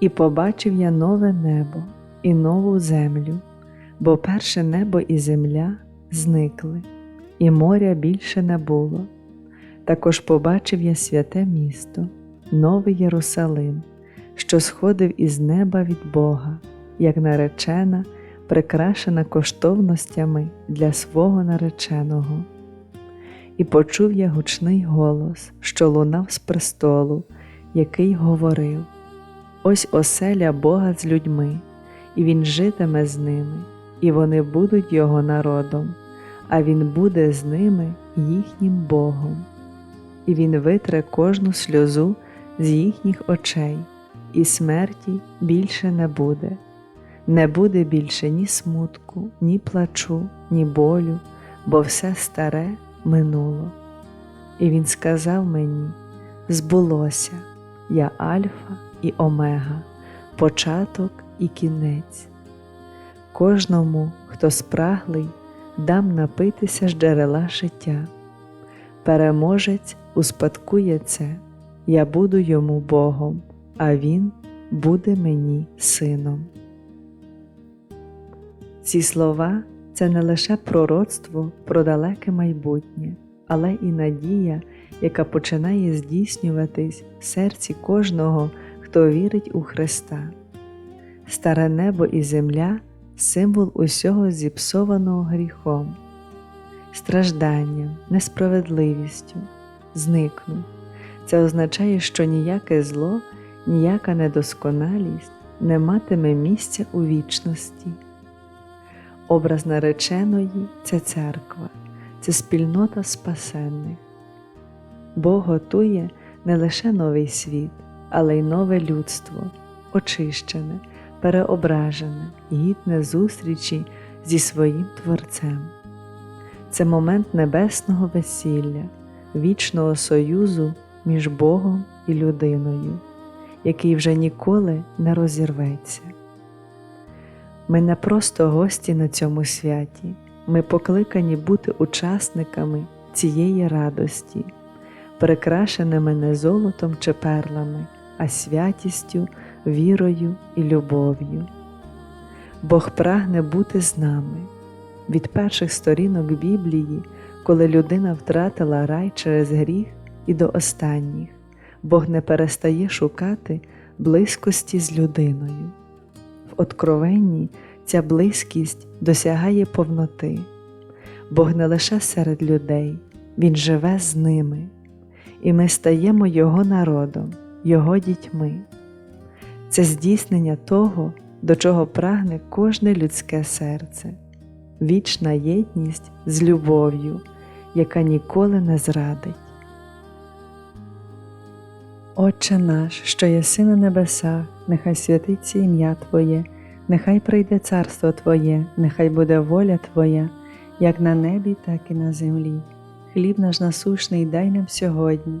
І побачив я нове небо і нову землю, бо перше небо і земля зникли, і моря більше не було. Також побачив я святе місто, новий Єрусалим, що сходив із неба від Бога, як наречена, прикрашена коштовностями для свого нареченого. І почув я гучний голос, що лунав з престолу, який говорив. Ось оселя Бога з людьми, і Він житиме з ними, і вони будуть Його народом, а Він буде з ними їхнім Богом, і Він витре кожну сльозу з їхніх очей, і смерті більше не буде, не буде більше ні смутку, ні плачу, ні болю, бо все старе минуло. І Він сказав мені: збулося, я Альфа і Омега, початок і кінець. Кожному, хто спраглий, дам напитися з джерела життя. Переможець успадкує це, я буду йому Богом, а Він буде мені сином. Ці слова це не лише пророцтво про далеке майбутнє, але і надія, яка починає здійснюватись в серці кожного хто вірить у Христа. Старе небо і земля символ усього зіпсованого гріхом, стражданням, несправедливістю, зникнуть. Це означає, що ніяке зло, ніяка недосконалість не матиме місця у вічності. Образ нареченої це церква, це спільнота спасенних. Бог готує не лише новий світ але й нове людство, очищене, переображене, гідне зустрічі зі своїм Творцем. Це момент небесного весілля, вічного союзу між Богом і людиною, який вже ніколи не розірветься. Ми не просто гості на цьому святі, ми покликані бути учасниками цієї радості, прикрашеними не золотом чи перлами а святістю, вірою і любов'ю. Бог прагне бути з нами. Від перших сторінок Біблії, коли людина втратила рай через гріх, і до останніх, Бог не перестає шукати близькості з людиною. В откровенні ця близькість досягає повноти. Бог не лише серед людей, Він живе з ними, і ми стаємо Його народом. Його дітьми. Це здійснення того, до чого прагне кожне людське серце, вічна єдність з любов'ю, яка ніколи не зрадить. Отче наш, що єси на небесах, нехай святиться ім'я Твоє, нехай прийде царство Твоє, нехай буде воля Твоя, як на небі, так і на землі. Хліб наш насушний дай нам сьогодні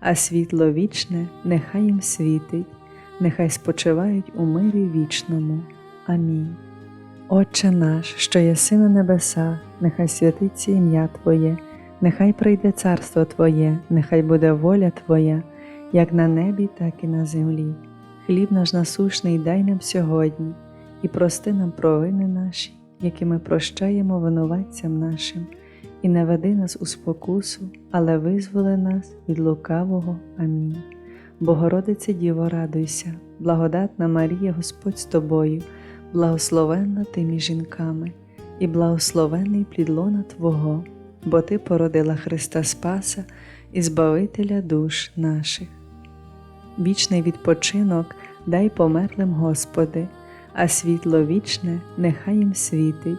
а світло вічне нехай їм світить, нехай спочивають у мирі вічному. Амінь. Отче наш, що єси на небесах, нехай святиться ім'я Твоє, нехай прийде царство Твоє, нехай буде воля Твоя, як на небі, так і на землі. Хліб наш насушний дай нам сьогодні, і прости нам провини наші, які ми прощаємо винуватцям нашим, і не веди нас у спокусу, але визволи нас від лукавого. Амінь. Богородице Діво, радуйся, благодатна Марія, Господь з тобою, благословенна ти між жінками, і благословений плід лона Твого, бо Ти породила Христа Спаса і Збавителя душ наших. Вічний відпочинок дай померлим Господи, а світло вічне нехай їм світить,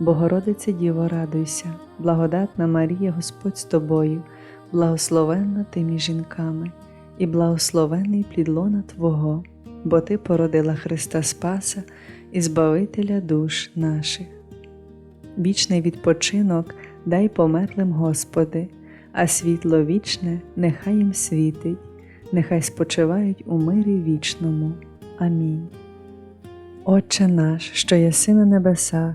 Богородице Діво, радуйся, благодатна Марія, Господь з тобою, благословенна ти між жінками, і благословений плід лона Твого, бо Ти породила Христа Спаса і Збавителя душ наших. Вічний відпочинок дай померлим Господи, а світло вічне нехай їм світить, нехай спочивають у мирі вічному. Амінь. Отче наш, що єси на небесах,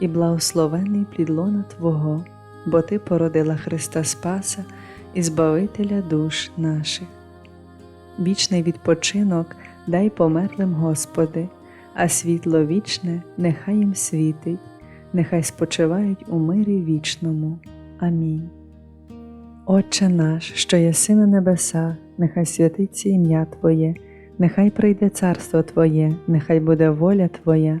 і благословений плід лона Твого, бо Ти породила Христа Спаса і Збавителя душ наших. Вічний відпочинок дай померлим Господи, а світло вічне нехай їм світить, нехай спочивають у мирі вічному. Амінь. Отче наш, що єси на небесах, нехай святиться ім'я Твоє, нехай прийде царство Твоє, нехай буде воля Твоя,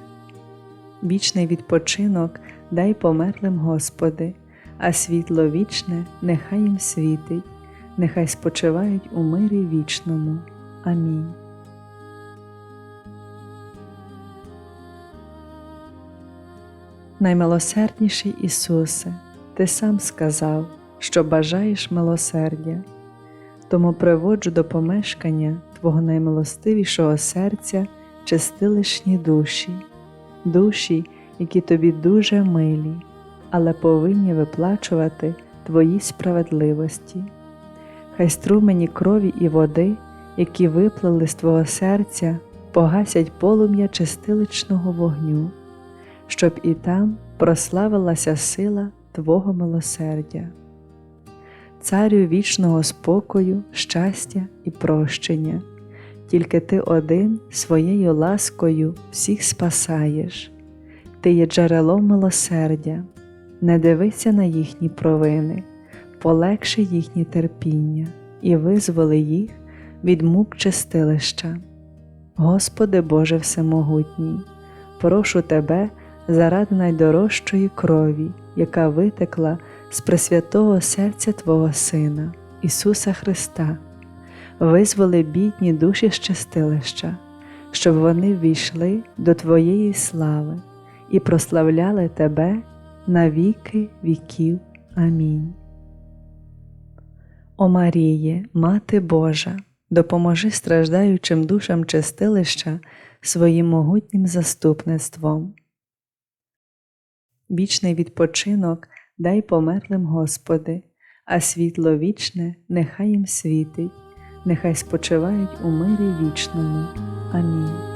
Вічний відпочинок дай померлим Господи, а світло вічне нехай їм світить, нехай спочивають у мирі вічному. Амінь. Наймилосердніший Ісусе, Ти сам сказав, що бажаєш милосердя, тому приводжу до помешкання Твого наймилостивішого серця чистилишні душі, душі, які тобі дуже милі, але повинні виплачувати Твої справедливості. Хай струмені крові і води, які виплили з Твого серця, погасять полум'я чистиличного вогню, щоб і там прославилася сила Твого милосердя. Царю вічного спокою, щастя і прощення, тільки Ти один своєю ласкою всіх спасаєш, Ти є джерелом милосердя, не дивися на їхні провини, полегши їхні терпіння і визволи їх від мук чистилища. Господи Боже Всемогутній, прошу Тебе заради найдорожчої крові, яка витекла з пресвятого серця Твого Сина, Ісуса Христа, визволи бідні душі з чистилища, щоб вони ввійшли до Твоєї слави і прославляли Тебе на віки віків. Амінь. О Маріє, Мати Божа, допоможи страждаючим душам чистилища своїм могутнім заступництвом. Вічний відпочинок дай померлим Господи, а світло вічне нехай їм світить, нехай спочивають у мирі вічному. Амінь.